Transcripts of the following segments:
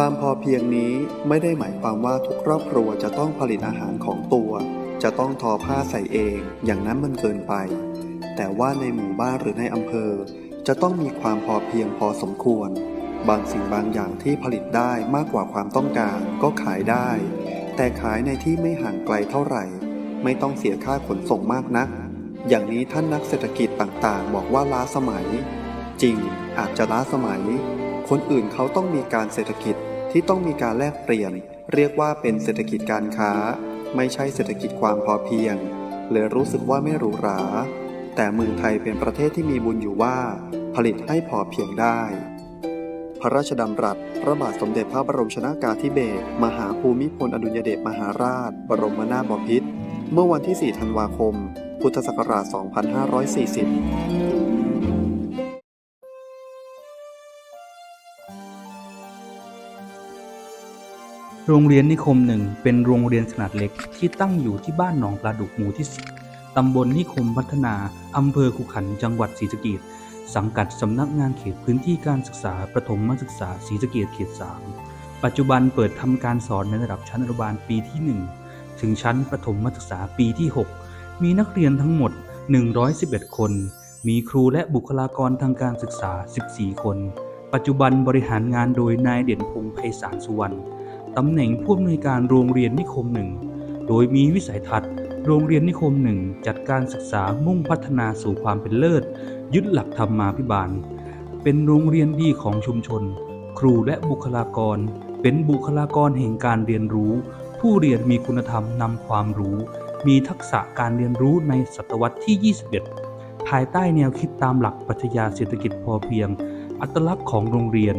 ความพอเพียงนี้ไม่ได้หมายความว่าทุกครอบครัวจะต้องผลิตอาหารของตัว จะต้องทอผ้าใส่เองอย่างนั้นมันเกินไป แต่ว่าในหมู่บ้านหรือในอำเภอ จะต้องมีความพอเพียงพอสมควร บางสิ่งบางอย่างที่ผลิตได้มากกว่าความต้องการก็ขายได้ แต่ขายในที่ไม่ห่างไกลเท่าไหร่ ไม่ต้องเสียค่าขนส่งมากนัก อย่างนี้ท่านนักเศรษฐกิจต่างๆ บอกว่าล้าสมัย จริงอาจจะล้าสมัย คนอื่นเขาต้องมีการเศรษฐกิจที่ต้องมีการแลกเปลี่ยน เรียกว่าเป็นเศรษฐกิจการค้า ไม่ใช่เศรษฐกิจความพอเพียงเลยรู้สึกว่าไม่หรูหรา แต่เมืองไทยเป็นประเทศที่มีบุญอยู่ว่า ผลิตให้พอเพียงได้ พระราชดำรัสพระบาทสมเด็จพระบรมชนากาธิเบศรมหาภูมิพลอดุลยเดชมหาราช บรมนาถบพิตรเมื่อวันที่ 4 ธันวาคม พุทธศักราช 2540 โรงเรียนนิคมหนึ่งเป็นโรงเรียนขนาดเล็กที่ตั้งอยู่ที่บ้านหนองปลาดุกหมู่ที่สิบตำบลนิคมพัฒนา อำเภอขุขันจังหวัดศรีสะเกษสังกัดสำนักงานเขตพื้นที่การศึกษาประถมศึกษาศรีสะเกษเขต3ปัจจุบันเปิดทำการสอนในระดับชั้นอนุบาลปีที่ 1 ถึงชั้นประถมศึกษาปีที่ 6 มีนักเรียนทั้งหมด 111 คน มีครูและบุคลากรทางการศึกษา 14 คน ปัจจุบันบริหารงานโดยนายเด่นพงษ์ไพศาลสุวรรณตำแหน่งผู้อำนวยการโรงเรียนนิคมหนึ่ง โดยมีวิสัยทัศน์ โรงเรียนนิคมหนึ่งจัดการศึกษามุ่งพัฒนาสู่ความเป็นเลิศ ยึดหลักธรรมาภิบาล เป็นโรงเรียนดีของชุมชน ครูและบุคลากร เป็นบุคลากรแห่งการเรียนรู้ ผู้เรียนมีคุณธรรมนำความรู้ มีทักษะการเรียนรู้ในศตวรรษที่ 21 ภายใต้แนวคิดตามหลักปรัชญาเศรษฐกิจพอเพียง อัตลักษณ์ของโรงเรียน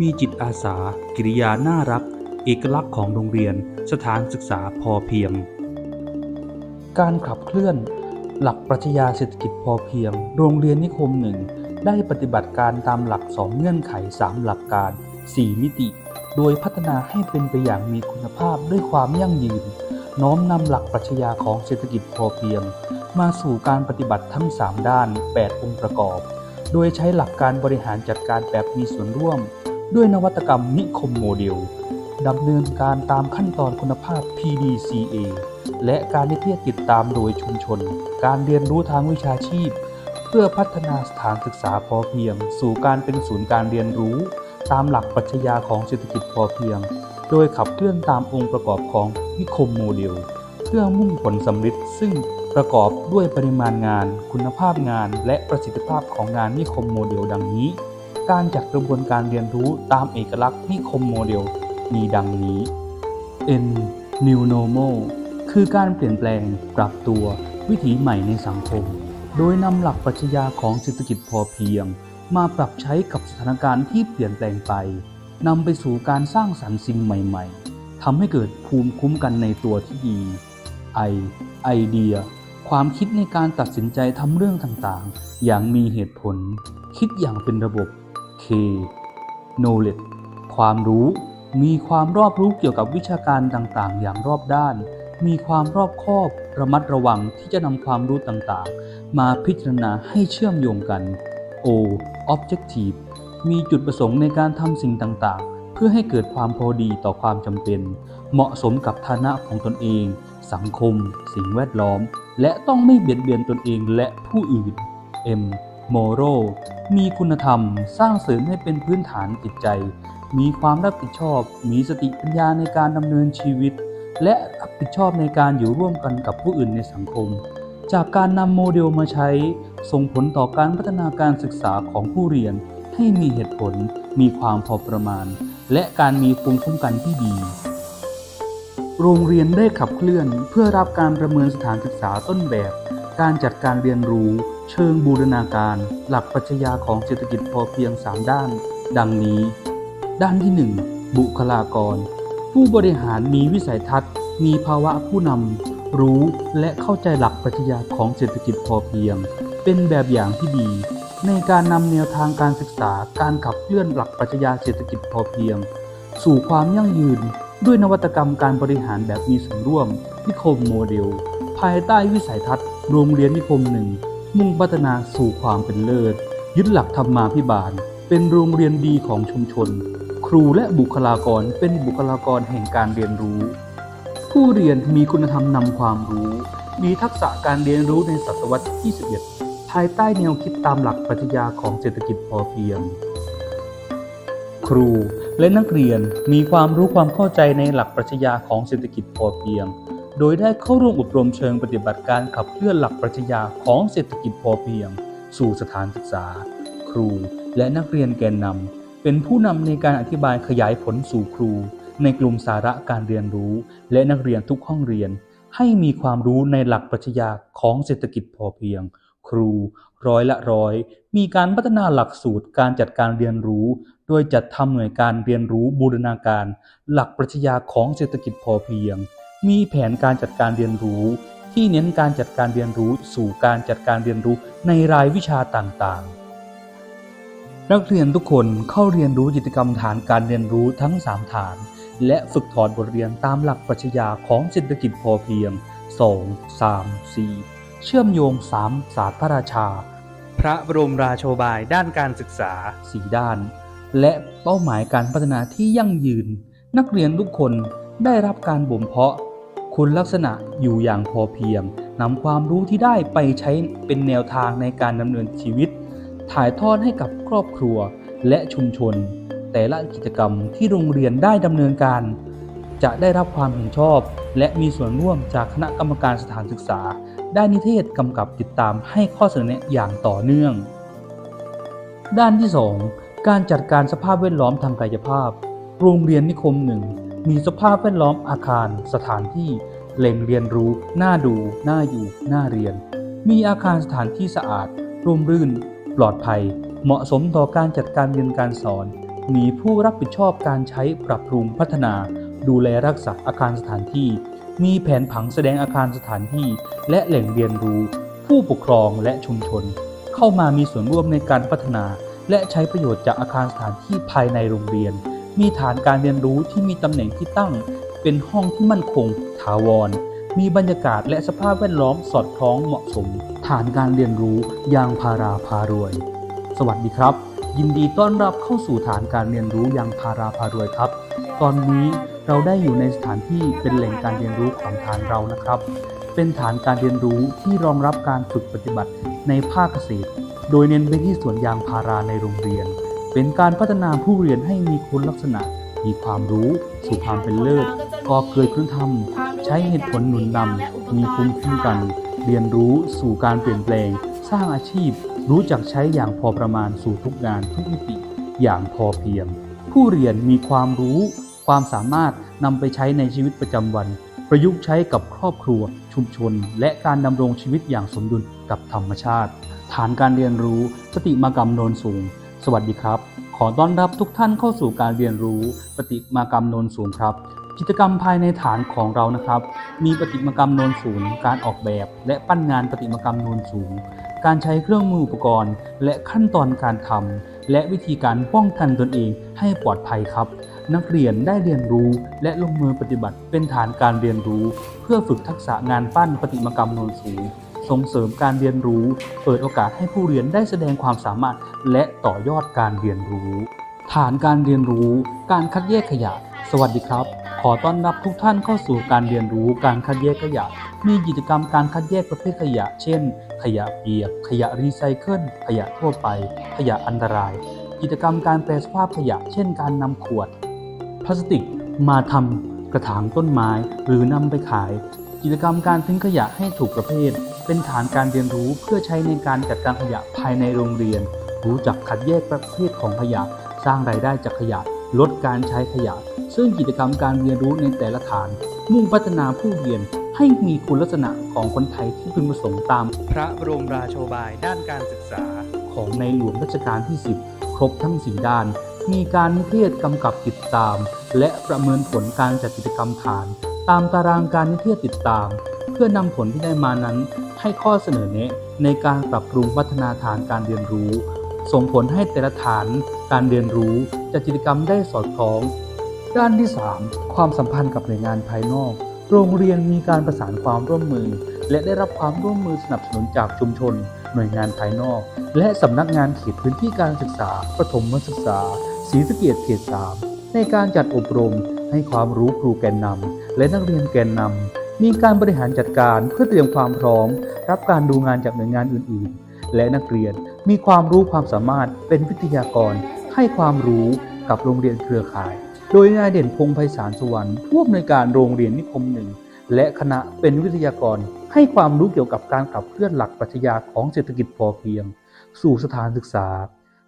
มีจิตอาสา กิริยาน่ารัก เอกลักษณ์ของโรงเรียน สถานศึกษาพอเพียง การขับเคลื่อน หลักปรัชญาเศรษฐกิจพอเพียง โรงเรียนนิคมหนึ่งได้ปฏิบัติการตามหลัก 2 เงื่อนไข 3 หลักการ 4 มิติ โดยพัฒนาให้เป็นไปอย่างมีคุณภาพด้วยความยั่งยืน น้อมนำหลักปรัชญาของเศรษฐกิจพอเพียง มาสู่การปฏิบัติทั้ง 3 ด้าน 8 องค์ประกอบ โดยใช้หลักการบริหารจัดการแบบมีส่วนร่วม ด้วยนวัตกรรมนิคมโมเดลดำเนินการตามขั้นตอนคุณภาพ PDCA และการนิเทศติดตามโดยชุมชน การเรียนรู้ทางวิชาชีพ เพื่อพัฒนาสถานศึกษาพอเพียง สู่การเป็นศูนย์การเรียนรู้ ตามหลักปรัชญาของเศรษฐกิจพอเพียง โดยขับเคลื่อนตามองค์ประกอบของนิคมโมเดล เพื่อมุ่งผลสำเร็จซึ่ง ประกอบด้วยปริมาณงาน คุณภาพงาน และประสิทธิภาพของงานนิคมโมเดลดังนี้ การจัดกระบวนการเรียนรู้ตามเอกลักษณ์นิคมโมเดลมีดังนี้ N New Normal คือการเปลี่ยนแปลงปรับตัววิถีใหม่ในสังคม โดยนำหลักปรัชญาของเศรษฐกิจพอเพียง มาปรับใช้กับสถานการณ์ที่เปลี่ยนแปลงไปนำไปสู่การสร้างสรรค์สิ่งใหม่ ๆทำให้เกิดภูมิคุ้มกันในตัวที่ดี I ไอเดีย ความคิดในการตัดสินใจทำเรื่องต่างๆ อย่างมีเหตุผล คิดอย่างเป็นระบบ K knowledge ความรู้ มีความรอบรู้เกี่ยวกับวิชาการต่างๆ อย่างรอบด้าน มีความรอบคอบ ระมัดระวังที่จะนำความรู้ต่างๆ มาพิจารณาให้เชื่อมโยงกัน O objective มีจุดประสงค์ในการทำสิ่งต่างๆ เพื่อให้เกิดความพอดีต่อความจำเป็น เหมาะสมกับฐานะของตนเอง สังคม สิ่งแวดล้อม และต้องไม่เบียดเบียนตนเองและผู้อื่น M moral มีคุณธรรม สร้างเสริมให้เป็นพื้นฐานจิตใจ มีความรับผิดชอบ มีสติปัญญาในการดำเนินชีวิต และรับผิดชอบในการอยู่ร่วมกันกับผู้อื่นในสังคม จากการนำโมเดลมาใช้ ส่งผลต่อการพัฒนาการศึกษาของผู้เรียน ให้มีเหตุผล มีความพอประมาณ และการมีภูมิคุ้มกันที่ดี โรงเรียนได้ขับเคลื่อนเพื่อรับการประเมินสถานศึกษาต้นแบบ การจัดการเรียนรู้ เชิงบูรณาการ หลักปรัชญาของเศรษฐกิจพอเพียง 3 ด้าน ดังนี้ ด้านที่ 1 บุคลากร ผู้บริหารมีวิสัยทัศน์ มีภาวะผู้นำรู้และเข้าใจหลักปรัชญาของเศรษฐกิจพอเพียง เป็นแบบอย่างที่ดี ในการนำแนวทางการศึกษาการขับเคลื่อนหลักปรัชญาเศรษฐกิจพอเพียง สู่ความยั่งยืน ด้วยนวัตกรรมการบริหารแบบมีส่วนร่วม นิคมโมเดล ภายใต้วิสัยทัศน์โรงเรียนนิคมหนึ่ง มุ่งพัฒนาสู่ความเป็นเลิศ ยึดหลักธรรมาภิบาล เป็นโรงเรียนดีของชุมชน ครูและบุคลากรเป็นบุคลากรแห่งการเรียนรู้ ผู้เรียนมีคุณธรรมนำความรู้ มีทักษะการเรียนรู้ในศตวรรษที่21ภายใต้แนวคิดตามหลักปรัชญาของเศรษฐกิจพอเพียง ครู และนักเรียนมีความรู้ความเข้าใจในหลักปรัชญาของเศรษฐกิจพอเพียง โดยได้เข้าร่วมอบรมเชิงปฏิบัติการขับเคลื่อนหลักปรัชญาของเศรษฐกิจพอเพียง สู่สถานศึกษา ครู และนักเรียนแกนนำเป็นผู้นำในการอธิบายขยายผลสู่ครู ในกลุ่มสาระการเรียนรู้ และนักเรียนทุกห้องเรียน ให้มีความรู้ในหลักปรัชญาของเศรษฐกิจพอเพียง ครูร้อยละร้อย มีการพัฒนาหลักสูตรการจัดการเรียนรู้ โดยจัดทำหน่วยการเรียนรู้บูรณาการ หลักปรัชญาของเศรษฐกิจพอเพียง มีแผนการจัดการเรียนรู้ ที่เน้นการจัดการเรียนรู้สู่การจัดการเรียนรู้ในรายวิชาต่างๆ นักเรียนทุกคนเข้าเรียนรู้กิจกรรมฐานการเรียนรู้ทั้ง 3 ฐาน และฝึกถอดบทเรียนตามหลักปรัชญาของเศรษฐกิจพอเพียง 2 3 4 เชื่อมโยง3ศาสตร์พระราชา พระบรมราโชบายด้านการศึกษา 4 ด้าน และเป้าหมายการพัฒนาที่ยั่งยืน นักเรียนทุกคนได้รับการบ่มเพาะ คุณลักษณะอยู่อย่างพอเพียงนำความรู้ที่ได้ไปใช้เป็นแนวทางในการดำเนินชีวิต ถ่ายทอดให้กับครอบครัวและชุมชน แต่ละกิจกรรมที่โรงเรียนได้ดำเนินการ จะได้รับความเห็นชอบ และมีส่วนร่วมจากคณะกรรมการสถานศึกษาได้นิเทศกำกับติดตามให้ข้อเสนอแนะอย่างต่อเนื่อง ด้านที่ 2 การจัดการสภาพแวดล้อมทางกายภาพ โรงเรียนนิคมหนึ่งมีสภาพแวดล้อมอาคาร สถานที่แหล่งเรียนรู้ น่าดู น่าอยู่ น่าเรียน มีอาคารสถานที่สะอาด ร่มรื่น ปลอดภัย เหมาะสมต่อการจัดการเรียนการสอน มีผู้รับผิดชอบการใช้ปรับปรุงพัฒนา ดูแลรักษาอาคารสถานที่ มีแผนผังแสดงอาคารสถานที่ และแหล่งเรียนรู้ ผู้ปกครองและชุมชน เข้ามามีส่วนร่วมในการพัฒนา และใช้ประโยชน์จากอาคารสถานที่ภายในโรงเรียน มีฐานการเรียนรู้ที่มีตำแหน่งที่ตั้ง เป็นห้องที่มั่นคง ถาวร มีบรรยากาศและสภาพแวดล้อมสอดคล้องเหมาะสม ฐานการเรียนรู้ยางพาราพารวย สวัสดีครับยินดีต้อนรับเข้าสู่ฐานการเรียนรู้ยางพาราพารวยครับ ตอนนี้ เราได้อยู่ในสถานที่เป็นแหล่งการเรียนรู้ของฐานเรานะครับ เป็นฐานการเรียนรู้ที่รองรับการฝึกปฏิบัติในภาคเกษตร โดยเน้นไปที่สวนยางพาราในโรงเรียน เป็นการพัฒนาผู้เรียนให้มีคุณลักษณะ มีความรู้ สู่ความเป็นเลิศก่อเกิดคุณธรรม ใช้เหตุผลหนุนนำมีภูมิคุ้มกัน เรียนรู้สู่การเปลี่ยนแปลง สร้างอาชีพ รู้จักใช้อย่างพอประมาณสู่ทุกงานทุกมิติอย่างพอเพียง ผู้เรียนมีความรู้ ความสามารถนำไปใช้ในชีวิตประจำวัน ประยุกต์ใช้กับครอบครัว ชุมชน และการดำรงชีวิตอย่างสมดุลกับธรรมชาติ ฐานการเรียนรู้ ปฏิมากรรมโนนสูง สวัสดีครับ ขอต้อนรับทุกท่านเข้าสู่การเรียนรู้ ปฏิมากรรมโนนสูงครับ กิจกรรมภายในฐานของเรานะครับ มีปฏิมากรรมโนนสูง การออกแบบ และปั้นงานปฏิมากรรมโนนสูง การใช้เครื่องมืออุปกรณ์ และขั้นตอนการทำและวิธีการป้องกันตนเองให้ปลอดภัยครับ นักเรียนได้เรียนรู้และลงมือปฏิบัติเป็นฐานการเรียนรู้ เพื่อฝึกทักษะงานปั้นปฏิมากรรมโนนสูงส่งเสริมการเรียนรู้ เปิดโอกาสให้ผู้เรียนได้แสดงความสามารถ และต่อยอดการเรียนรู้ ฐานการเรียนรู้ การคัดแยกขยะ สวัสดีครับ ขอต้อนรับทุกท่านเข้าสู่การเรียนรู้การคัดแยกขยะ มีกิจกรรมการคัดแยกประเภทขยะ เช่น ขยะเปียก ขยะรีไซเคิล ขยะทั่วไป ขยะอันตราย กิจกรรมการแปรสภาพขยะ เช่น การนำขวด พลาสติกมาทำกระถางต้นไม้หรือนำไปขาย กิจกรรมการทิ้งขยะให้ถูกประเภท เป็นฐานการเรียนรู้เพื่อใช้ในการจัดการขยะภายในโรงเรียน รู้จักคัดแยกประเภทของขยะ สร้างรายได้จากขยะ ลดการใช้ขยะ ซึ่งกิจกรรมการเรียนรู้ในแต่ละฐาน มุ่งพัฒนาผู้เรียนให้มีคุณลักษณะของคนไทยที่พึงประสงค์ตาม พระบรมราโชบายด้านการศึกษา ของในหลวงรัชกาลที่ 10 ครบทั้งสี่ด้าน มีการนิเทศกำกับติดตาม และประเมินผลการจัดกิจกรรมฐาน ตามตารางการนิเทศติดตาม เพื่อนำผลที่ได้มานั้น ให้ข้อเสนอแนะในการปรับปรุงพัฒนาฐานการเรียนรู้ ส่งผลให้แต่ละฐานการเรียนรู้จัดกิจกรรมได้สอดคล้อง ด้านที่ 3 ความสัมพันธ์กับหน่วยงานภายนอก โรงเรียนมีการประสานความร่วมมือ และได้รับความร่วมมือสนับสนุนจากชุมชน หน่วยงานภายนอก และสำนักงานเขตพื้นที่การศึกษา ประถมศึกษา ศรีสะเกียดเขต3ในการจัดอบรมให้ความรู้ครูแกนนำและนักเรียนแกนนำมีการบริหารจัดการเพื่อเตรียมความพร้อม รับการดูงานจากหน่วยงานอื่น ๆ และนักเรียนมีความรู้ความสามารถเป็นวิทยากร ให้ความรู้กับโรงเรียนเครือข่าย โดยนายเด่นพงไพศาลสวรรค์ผู้อำนวยการโรงเรียนนิคมหนึ่งและคณะเป็นวิทยากรให้ความรู้เกี่ยวกับการขับเคลื่อนหลักปรัชญาของเศรษฐกิจพอเพียง สู่สถานศึกษา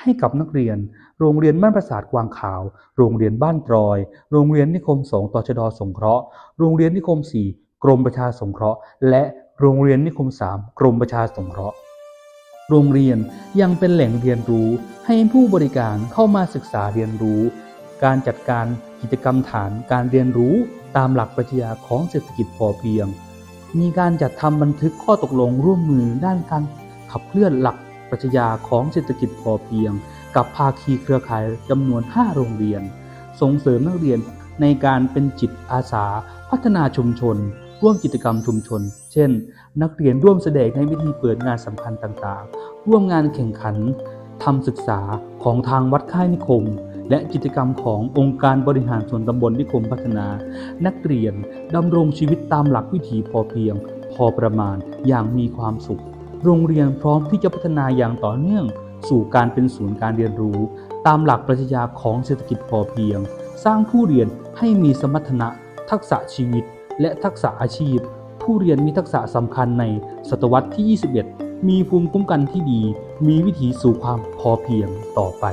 ให้กับนักเรียน โรงเรียนบ้านประสาทกวางขาว โรงเรียนบ้านตรอย โรงเรียนนิคมสงต่อชดสงเคราะห์ โรงเรียนนิคมสี่กรมประชาสงเคราะห์ และโรงเรียนนิคมสามกรมประชาสงเคราะห์ โรงเรียนยังเป็นแหล่งเรียนรู้ให้ผู้บริการเข้ามาศึกษาเรียนรู้ การจัดการกิจกรรมฐานการเรียนรู้ตามหลักปรัชญาของเศรษฐกิจพอเพียง มีการจัดทำบันทึกข้อตกลงร่วมมือด้านการขับเคลื่อนหลักปรัชญาของเศรษฐกิจพอเพียง กับภาคีเครือข่ายจำนวน 5 โรงเรียน ส่งเสริมนักเรียนในการเป็นจิตอาสา พัฒนาชุมชน ร่วมกิจกรรมชุมชน เช่น นักเรียนร่วมแสดงในวิธีเปิดงานสำคัญต่างๆ ร่วมงานแข่งขันทำศึกษาของทางวัดค่ายนิคม และกิจกรรมขององค์การบริหารส่วนตำบลนิคมพัฒนา นักเรียนดำรงชีวิตตามหลักวิถีพอเพียง พอประมาณอย่างมีความสุข โรงเรียนพร้อมที่จะพัฒนาอย่างต่อเนื่อง สู่การเป็นศูนย์การเรียนรู้ ตามหลักปรัชญาของเศรษฐกิจพอเพียง สร้างผู้เรียนให้มีสมรรถนะ ทักษะชีวิต และทักษะอาชีพ ผู้เรียนมีทักษะสำคัญในศตวรรษที่ 21 มีภูมิคุ้มกันที่ดี มีวิถีสู่ความพอเพียงต่อไป